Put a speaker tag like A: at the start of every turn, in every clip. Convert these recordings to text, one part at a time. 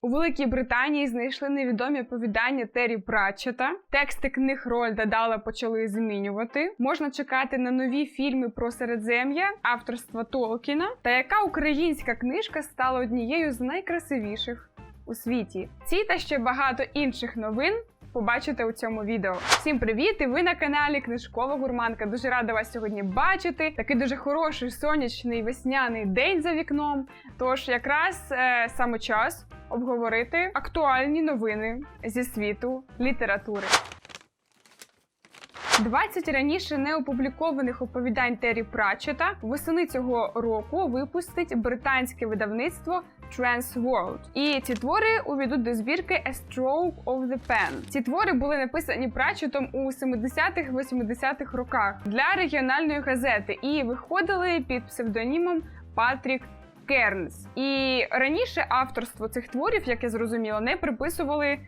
A: У Великій Британії знайшли невідомі оповідання Террі Пратчета. Тексти книг Рольда Дала почали змінювати. Можна чекати на нові фільми про Середзем'я авторства Толкіна. Та яка українська книжка стала однією з найкрасивіших у світі? Ці та ще багато інших новин. Побачите у цьому відео. Всім привіт! І ви на каналі Книжкова Гурманка. Дуже рада вас сьогодні бачити. Такий дуже хороший сонячний весняний день за вікном. Тож якраз е, саме час обговорити актуальні новини зі світу літератури. 20 раніше неопублікованих оповідань Террі Пратчета восени цього року випустить британське видавництво Transworld. І ці твори увійдуть до збірки A Stroke of the Pen. Ці твори були написані Пратчетом у 70-х-80-х роках для регіональної газети і виходили під псевдонімом Патрік Кернс. І раніше авторство цих творів, як я зрозуміла, не приписували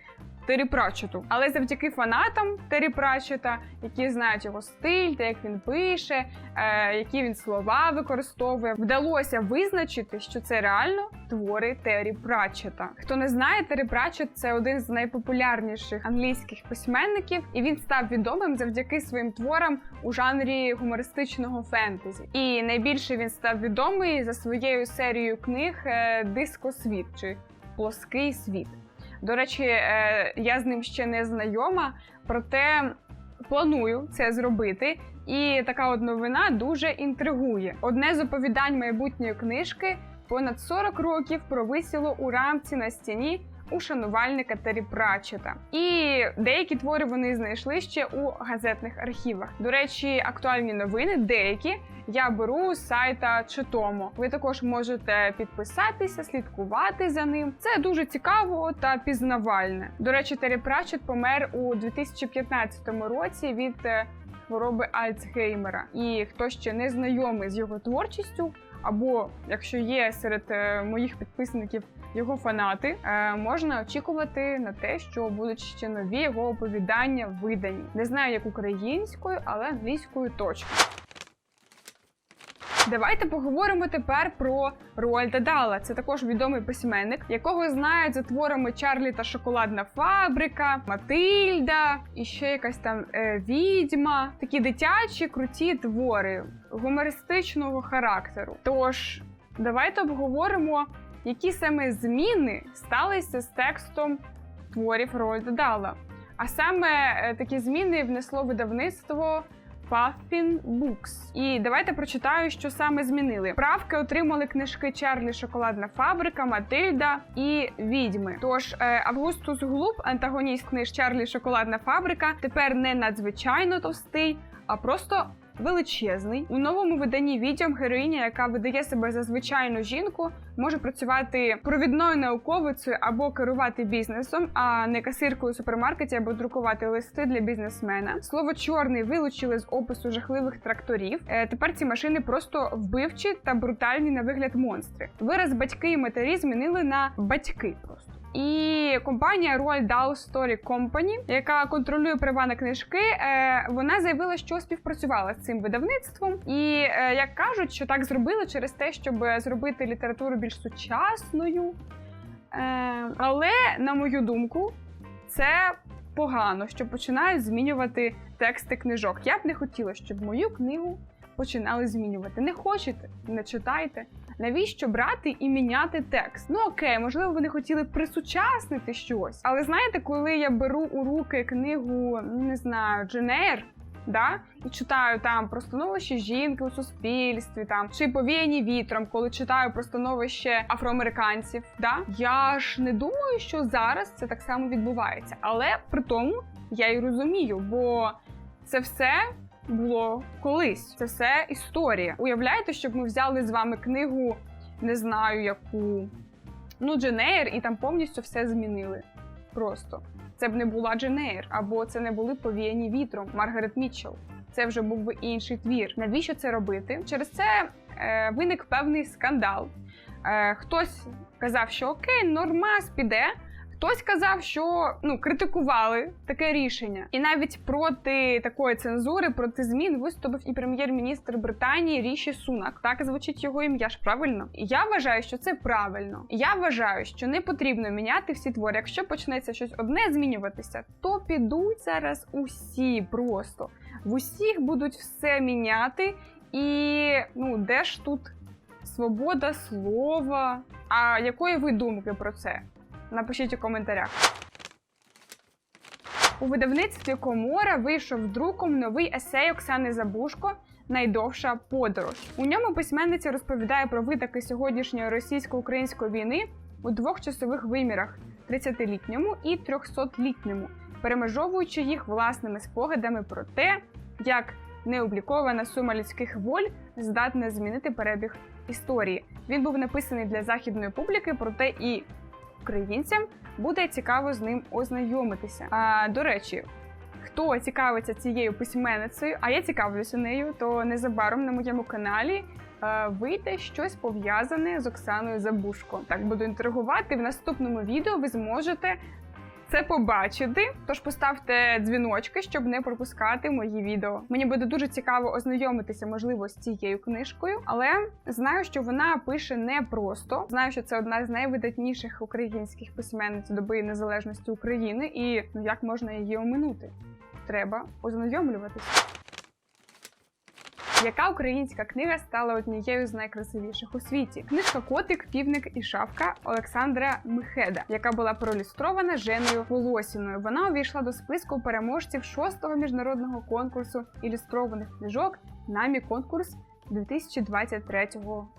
A: Террі Пратчету. Але завдяки фанатам Террі Пратчета, які знають його стиль, та як він пише, е, які він слова використовує, вдалося визначити, що це реально твори Террі Пратчета. Хто не знає, Террі Пратчет – це один з найпопулярніших англійських письменників, і він став відомим завдяки своїм творам у жанрі гумористичного фентезі. І найбільше він став відомий за своєю серією книг е, Дискосвіт чи Плоский світ. До речі, е, я з ним ще не знайома, проте планую це зробити. І така от новина дуже інтригує. Одне з оповідань майбутньої книжки понад 40 років провисіло у рамці на стіні у шанувальника Террі Пратчета. І деякі твори вони знайшли ще у газетних архівах. До речі, актуальні новини деякі я беру з сайта Читомо. Ви також можете підписатися, слідкувати за ним. Це дуже цікаво та пізнавальне. До речі, Террі Пратчет помер у 2015 році від е, хвороби Альцгеймера. І хто ще не знайомий з його творчістю, або якщо є серед е, моїх підписників його фанати, е, можна очікувати на те, що будуть ще нові його оповідання видані. Не знаю, як українською, але англійською точно. Давайте поговоримо тепер про Роальда Дала. Це також відомий письменник, якого знають за творами Чарлі та Шоколадна фабрика, Матильда і ще якась там е, відьма. Такі дитячі круті твори гумористичного характеру. Тож давайте обговоримо, які саме зміни сталися з текстом творів Роальда Дала. А саме е, такі зміни внесло видавництво. Puffin Books. І давайте прочитаю, що саме змінили. Правки отримали книжки Чарлі Шоколадна фабрика, Матильда і Відьми. Тож е, Августус Глуб, антагоніст книж Чарлі Шоколадна фабрика, тепер не надзвичайно товстий, а просто. Величезний у новому виданні відьом героїня, яка видає себе за звичайну жінку, може працювати провідною науковицею або керувати бізнесом, а не касиркою супермаркеті або друкувати листи для бізнесмена. Слово чорний вилучили з опису жахливих тракторів. Е, тепер ці машини просто вбивчі та брутальні на вигляд монстри. Вираз батьки і матері змінили на батьки просто. І компанія Roald Dahl Story Company, яка контролює права на книжки, е, вона заявила, що співпрацювала з цим видавництвом. І е, як кажуть, що так зробили через те, щоб зробити літературу більш сучасною. Е, але, на мою думку, це погано, що починають змінювати тексти книжок. Я б не хотіла, щоб мою книгу починали змінювати. Не хочете, не читайте. Навіщо брати і міняти текст? Ну окей, можливо, вони хотіли присучаснити щось. Але знаєте, коли я беру у руки книгу, не знаю, Дженейр, да, і читаю там про становище жінки у суспільстві, там чи повіяні вітром, коли читаю про становище афроамериканців, да, я ж не думаю, що зараз це так само відбувається. Але при тому я й розумію, бо це все було колись. Це все історія. Уявляєте, щоб ми взяли з вами книгу, не знаю яку, ну, Дженейр, і там повністю все змінили. Просто це б не була Дженейр, або це не були повіяні вітром Маргарет Мітчелл. Це вже був би інший твір. Навіщо це робити? Через це е, виник певний скандал. Е, Хтось казав, що окей, нормас піде. Хтось казав, що ну критикували таке рішення, і навіть проти такої цензури, проти змін виступив і прем'єр-міністр Британії Ріші Сунак. Так звучить його ім'я ж правильно. Я вважаю, що це правильно. Я вважаю, що не потрібно міняти всі твори. Якщо почнеться щось одне змінюватися, то підуть зараз усі просто в усіх будуть все міняти. І ну де ж тут свобода слова? А якої ви думки про це? Напишіть у коментарях. У видавництві Комора вийшов друком новий есей Оксани Забушко Найдовша подорож. У ньому письменниця розповідає про витоки сьогоднішньої російсько-української війни у двох часових вимірах: 30-літньому і 300-літньому, перемежовуючи їх власними спогадами про те, як необлікована сума людських воль здатна змінити перебіг історії. Він був написаний для західної публіки, проте і українцям буде цікаво з ним ознайомитися. А до речі, хто цікавиться цією письменницею, а я цікавлюся нею, то незабаром на моєму каналі. е, Вийде щось пов'язане з Оксаною Забушко. Так буду інтригувати. В наступному відео ви зможете це побачити. Тож поставте дзвіночки, щоб не пропускати мої відео. Мені буде дуже цікаво ознайомитися, можливо, з цією книжкою, але знаю, що вона пише не просто. Знаю, що це одна з найвидатніших українських письменниць доби незалежності України, і ну як можна її оминути? Треба ознайомлюватися. Яка українська книга стала однією з найкрасивіших у світі? Книжка Котик, півник і шавка Олександра Михеда, яка була проілюстрована Женою Волосіною. Вона увійшла до списку переможців шостого міжнародного конкурсу ілюстрованих книжок намі конкурс 2023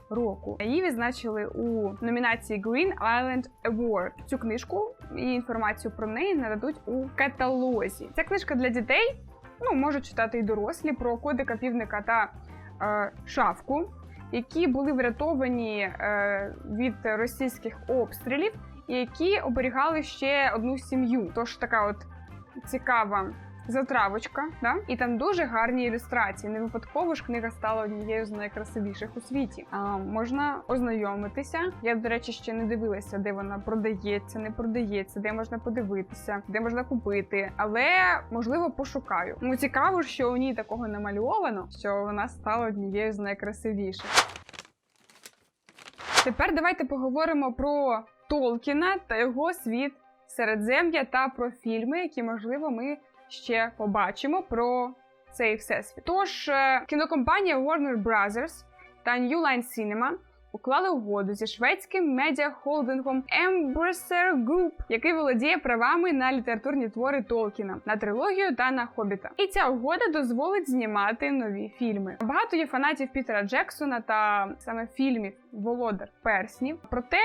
A: року. Її відзначили у номінації Green Island Award. Цю книжку і інформацію про неї нададуть у каталозі. Ця книжка для дітей ну, можуть читати і дорослі про коди півника та е, шавку, які були врятовані е, від російських обстрілів, і які оберігали ще одну сім'ю. Тож така от цікава затравочка, да? і там дуже гарні ілюстрації. Не випадково ж книга стала однією з найкрасивіших у світі. А, можна ознайомитися. Я, до речі, ще не дивилася, де вона продається, не продається, де можна подивитися, де можна купити. Але можливо пошукаю. Ну цікаво, що у ній такого намальовано, що вона стала однією з найкрасивіших. Тепер давайте поговоримо про Толкіна та його світ Середзем'я та про фільми, які можливо ми ще побачимо про цей всесвіт. Тож е, кінокомпанія Warner Brothers та New Line Cinema уклали угоду зі шведським медіахолдингом Embracer Group, який володіє правами на літературні твори Толкіна, на трилогію та на Хобіта. І ця угода дозволить знімати нові фільми. Багато є фанатів Пітера Джексона та саме фільмів Володар Перснів. Проте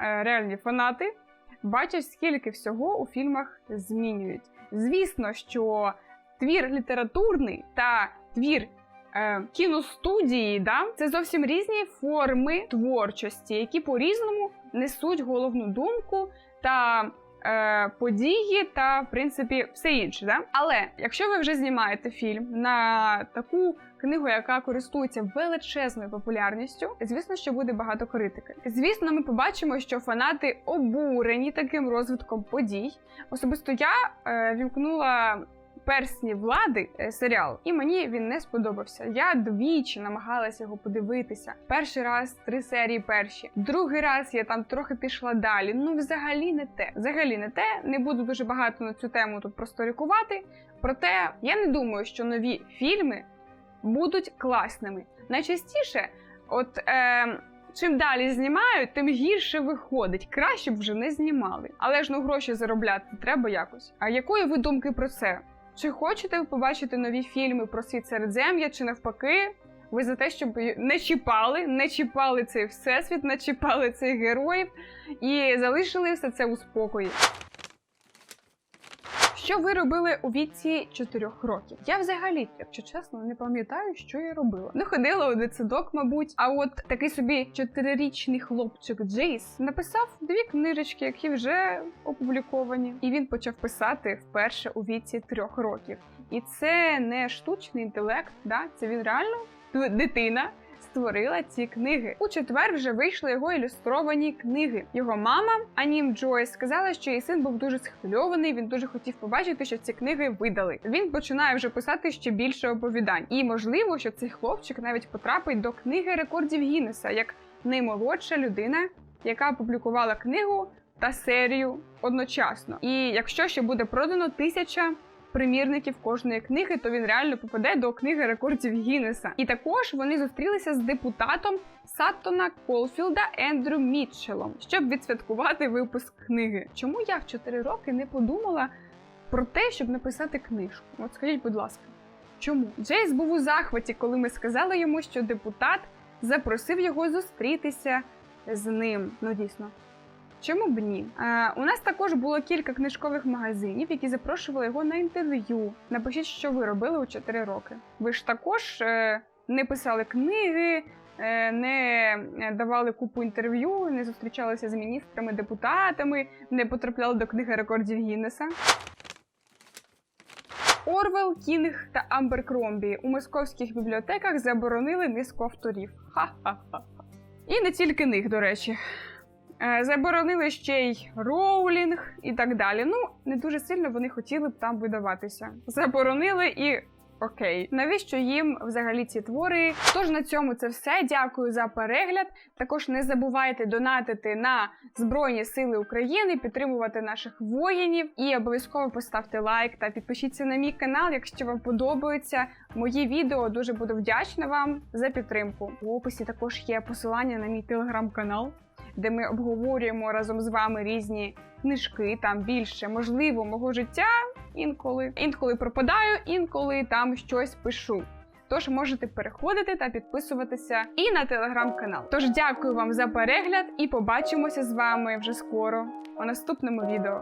A: е, реальні фанати бачать, скільки всього у фільмах змінюють. Звісно, що твір літературний та твір е, кіностудії да, це зовсім різні форми творчості, які по-різному несуть головну думку та е, події та, в принципі, все інше. Да? Але якщо ви вже знімаєте фільм на таку книгу, яка користується величезною популярністю, звісно, що буде багато критики. Звісно, ми побачимо, що фанати обурені таким розвитком подій. Особисто я е, вімкнула. Персні влади е, серіал, і мені він не сподобався. Я двічі намагалася його подивитися. Перший раз три серії перші, другий раз я там трохи пішла далі. Ну, взагалі не те. Взагалі не те. Не буду дуже багато на цю тему тут просторікувати. Проте я не думаю, що нові фільми будуть класними. Найчастіше, от е, чим далі знімають, тим гірше виходить. Краще б вже не знімали. Але ж ну гроші заробляти треба якось. А якої ви думки про це? Чи хочете ви побачити нові фільми про світ Середзем'я, чи навпаки? Ви за те, щоб не чіпали, не чіпали цей всесвіт, не чіпали цих героїв і залишили все це у спокої. Що ви робили у віці 4 років? Я взагалі, якщо чесно, не пам'ятаю, що я робила. Не ходила у дитсадок, мабуть. А от такий собі чотирирічний хлопчик Джейс написав дві книжечки, які вже опубліковані. І він почав писати вперше у віці трьох років. І це не штучний інтелект, да? це він реально дитина створила ці книги. У четвер вже вийшли його ілюстровані книги. Його мама Анім Джойс сказала, що її син був дуже схвильований. Він дуже хотів побачити, що ці книги видали. Він починає вже писати ще більше оповідань. І можливо, що цей хлопчик навіть потрапить до книги рекордів Гіннеса як наймолодша людина, яка опублікувала книгу та серію одночасно. І якщо ще буде продано тисяча примірників кожної книги, то він реально попаде до книги рекордів Гіннеса. І також вони зустрілися з депутатом Саттона Колфілда Ендрю Мітчелом, щоб відсвяткувати випуск книги. Чому я в 4 роки не подумала про те, щоб написати книжку? От скажіть, будь ласка, чому? Джейс був у захваті, коли ми сказали йому, що депутат запросив його зустрітися з ним. Ну дійсно. Чому б ні? Е, у нас також було кілька книжкових магазинів, які запрошували його на інтерв'ю. Напишіть, що ви робили у 4 роки. Ви ж також е, не писали книги, е, не давали купу інтерв'ю, не зустрічалися з міністрами, депутатами, не потрапляли до книги рекордів Гіннеса. Орвел, Кінг та Амбер Кромбі у московських бібліотеках заборонили низку авторів. Ха-ха-ха. І не тільки них, до речі. Е, Заборонили ще й роулінг і так далі. Ну, не дуже сильно вони хотіли б там видаватися. Заборонили і. Окей, навіщо їм взагалі ці твори? Тож на цьому це все. Дякую за перегляд. Також не забувайте донатити на Збройні Сили України, підтримувати наших воїнів і обов'язково поставте лайк та підпишіться на мій канал, якщо вам подобаються мої відео. Дуже буду вдячна вам за підтримку. В описі також є посилання на мій телеграм-канал де ми обговорюємо разом з вами різні книжки, там більше можливо мого життя інколи. Інколи пропадаю, інколи там щось пишу. Тож можете переходити та підписуватися і на телеграм-канал. Тож дякую вам за перегляд і побачимося з вами вже скоро у наступному відео.